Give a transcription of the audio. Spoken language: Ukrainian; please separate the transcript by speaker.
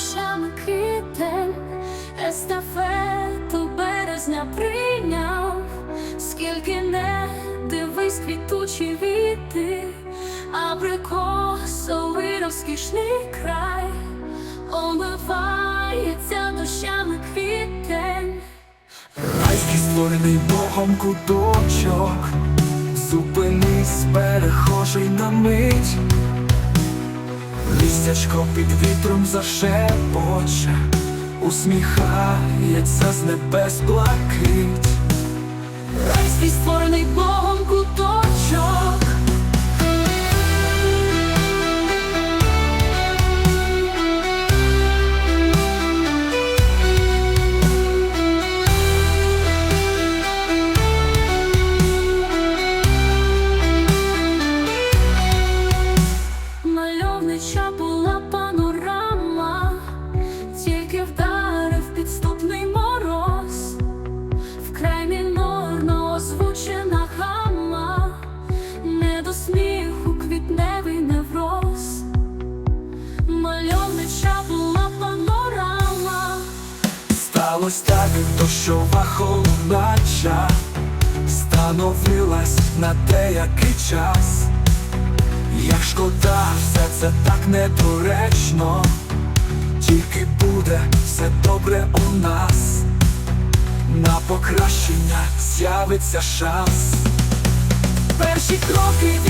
Speaker 1: душами китень, естафету березня прийняв, скільки не дивись квітучі віти, розкішний край омивається дощами квітень.
Speaker 2: Райський створений Богом куточок, зупинись, перехожий на мить листячко під вітром зашепоче, усміхається з небес блакить.
Speaker 1: Райський створений Богом
Speaker 2: Сталось так, дощова холоднача Становилась на деякий час. Як шкода, все це так недоречно Тільки буде все добре у нас. На покращення з'явиться шанс.
Speaker 1: Перші кроки